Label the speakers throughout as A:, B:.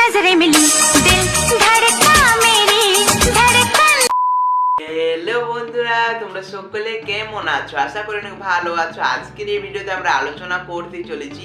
A: नज़रें मिली। दिल धड़क তোমরা সকলে কেমন আছো? আশা করি অনেক ভালো আছো। আজকের এই ভিডিওতে আমরা আলোচনা করতে চলেছি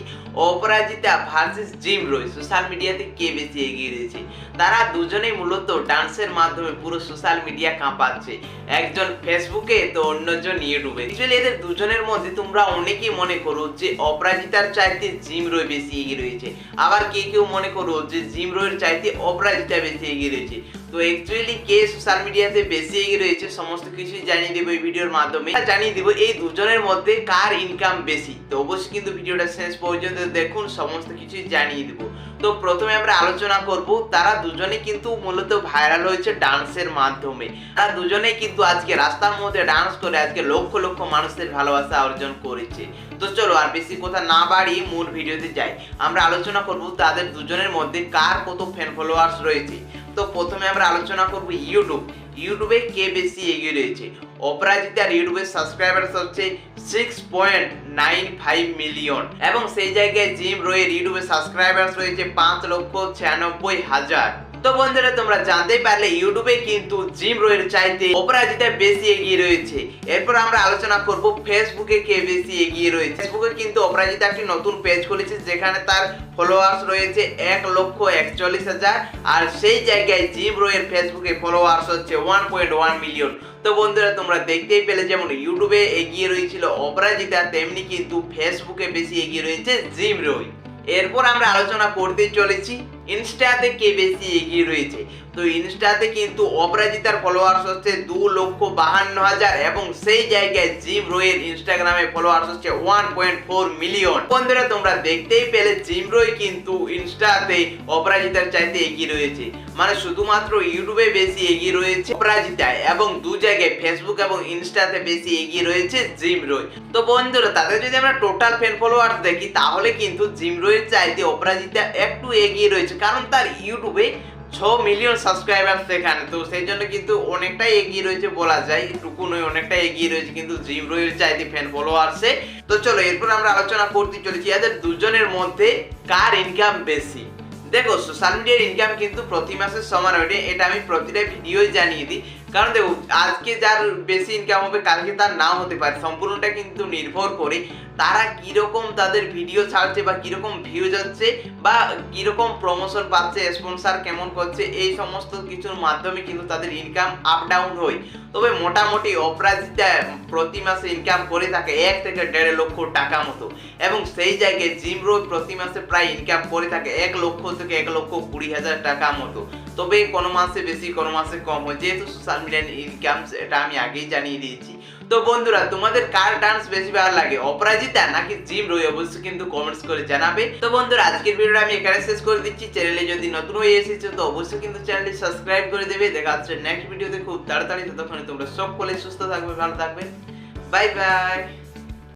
A: Aparajita versus gym Roy. Social মিডিয়াতে কে বেশি এগিয়ে রয়েছে? তারা দুজনেই মূলত ডান্সের মাধ্যমে পুরো সোশ্যাল মিডিয়া কাঁপাচ্ছে। একজন ফেসবুকে, তো অন্যজন ইউটিউবে। অ্যাকচুয়ালি এদের দুজনের মধ্যে তোমরা অনেকেই মনে করো যে অপরাজিতার চাইতে জিম রয় বেশি এগিয়ে রয়েছে। আবার কে কেউ মনে করো যে জিম রয়ের চাইতে অপরাজিতা বেশি এগিয়ে রয়েছে। তো অ্যাকচুয়ালি কে সোশ্যাল মিডিয়াতে বেশি এগিয়ে রয়েছে, সমস্ত কিছুই জানিয়ে দেবো এই ভিডিওর মাধ্যমে। জানিয়ে দেবো এই দুজনের মধ্যে কার ইনকাম বেশি? তো অবশ্যই কিন্তু ভিডিওটা শেষ পর্যন্ত দেখুন, সমস্ত কিছুই জানিয়ে দেবো। তো প্রথমে আমরা আলোচনা করব, তারা দুজনে কিন্তু মূলত ভাইরাল হয়েছে ডান্সের মাধ্যমে। তারা দুজনে কিন্তু আজকে রাস্তার মধ্যে ডান্স করে, আজকে লক্ষ লক্ষ মানুষের ভালোবাসা অর্জন করেছে। তো চলো আর বেশি কথা না বাড়িয়ে মূল ভিডিওতে যাই। আমরা আলোচনা করব তাদের দুজনের মধ্যে কার কত ফ্যান ফলোয়ার্স রয়েছে। তো প্রথমে আমরা আলোচনা করব ইউটিউব। ইউটিউবে কে বেশি এগিয়ে রয়েছে? অপরাজিতার ইউটিউবের সাবস্ক্রাইবার হচ্ছে six point nine five million এবং সেই জায়গায় জিম রয়ের ইউটিউবে সাবস্ক্রাইবার রয়েছে পাঁচ লক্ষ ছিয়ানব্বই হাজার। তো বন্ধুরা, তোমরা জানতেই পারলে ইউটিউবে কিন্তু জিম রয়ের চাইতে অপরাজিতা বেশি এগিয়ে রয়েছে। এরপর আমরা আলোচনা করব ফেসবুকে কে বেশি এগিয়ে রয়েছে। ফেসবুকে কিন্তু অপরাজিতা একটি নতুন পেজ খুলেছে, যেখানে তার ফলোয়ার্স রয়েছে এক লক্ষ একচল্লিশ হাজার, আর সেই জায়গায় জিম রয়ের ফেসবুকে ফলোয়ার্স হচ্ছে ওয়ান পয়েন্ট ওয়ান মিলিয়ন তো বন্ধুরা, তোমরা দেখতেই পেলে যেমন ইউটিউবে এগিয়ে রয়েছিল অপরাজিতা, তেমনি কিন্তু ফেসবুকে বেশি এগিয়ে রয়েছে জিম রয় এরপর আমরা আলোচনা করতে চলেছি ইনস্টাতে কে বেশি এগিয়ে রয়েছে। তো ইনস্টাতে কিন্তু অপরাজিতার ফলোয়ার্স হচ্ছে দু লক্ষ বাহান্ন হাজার এবং সেই জায়গায় জিম রোয়ের ইনস্টাগ্রামে ফলোয়ার্স হচ্ছে ওয়ান পয়েন্ট ফোর মিলিয়ন বন্ধুরা, তোমরা দেখতেই পেলে জিম রোয় কিন্তু ইনস্টাতে অপরাজিতার চাইতে এগিয়ে রয়েছে। মানে শুধুমাত্র ইউটিউবে বেশি এগিয়ে রয়েছে অপরাজিতা এবং দু জায়গায় ফেসবুক এবং ইনস্টাতে বেশি এগিয়ে রয়েছে জিম রোয় তো বন্ধুরা, তাদের যদি আমরা টোটাল ফ্যান ফলোয়ার্স দেখি, তাহলে কিন্তু জিম রোয়ের চাইতে অপরাজিতা একটু এগিয়ে রয়েছে। কারণ তার ইউটিউবে ছ মিলিয়ন সাবস্ক্রাইবার সেখানে। তো সেই জন্য কিন্তু অনেকটাই এগিয়ে রয়েছে বলা যায়। টুকু নয়, অনেকটাই এগিয়ে রয়েছে কিন্তু জিম রয়ের চাইতে ফ্যান ফলোয়ার্সে তো চলো, এরপর আমরা আলোচনা করতে চলেছি এদের দুজনের মধ্যে কার ইনকাম বেশি? দেখো সোশ্যাল মিডিয়ার ইনকাম কিন্তু প্রতি মাসের সমান ওঠে এটা আমি প্রতিটা ভিডিওই জানিয়ে দিই। কারণ দেখো, আজকে যার বেশি ইনকাম হবে, কালকে তার নাও হতে পারে। সম্পূর্ণটা কিন্তু নির্ভর করে তারা কীরকম তাদের ভিডিও ছাড়ছে বা কীরকম ভিউজ হচ্ছে বা কীরকম প্রমোশন পাচ্ছে স্পন্সার কেমন করছে, এই সমস্ত কিছুর মাধ্যমে কিন্তু তাদের ইনকাম আপ ডাউন হয়। তবে মোটামুটি অপরাজিতা প্রতি মাসে ইনকাম করে থাকে এক থেকে দেড় লক্ষ টাকা মতো। এবং সেই জায়গায় জিম রোড প্রতি মাসে প্রায় ইনকাম করে থাকে এক লক্ষ থেকে এক লক্ষ কুড়ি হাজার টাকা মতো। তবে কোনো মাসে বেশি, কোনো মাসে কম হয়। যেহেতু সোশ্যাল মিডিয়ার ইনকাম এটা আমি আগেই জানিয়ে দিয়েছি। তো বন্ধুরা, তোমাদের কার ডান্স বেশি ভালো লাগে? অপরাজিতা নাকি জিম? রই অবশ্যই কিন্তু কমেন্টস করে জানাবে। তো বন্ধুরা, আজকের ভিডিওটা আমি এখানে শেষ করে দিচ্ছি। চ্যানেলে যদি নতুন হয়ে এসেছ, তো অবশ্যই কিন্তু চ্যানেলটি সাবস্ক্রাইব করে দেবে। দেখা হচ্ছে নেক্সট ভিডিওতে খুব তাড়াতাড়ি। ততক্ষণে তোমরা সকলে সুস্থ থাকবে, ভালো থাকবে। Bye bye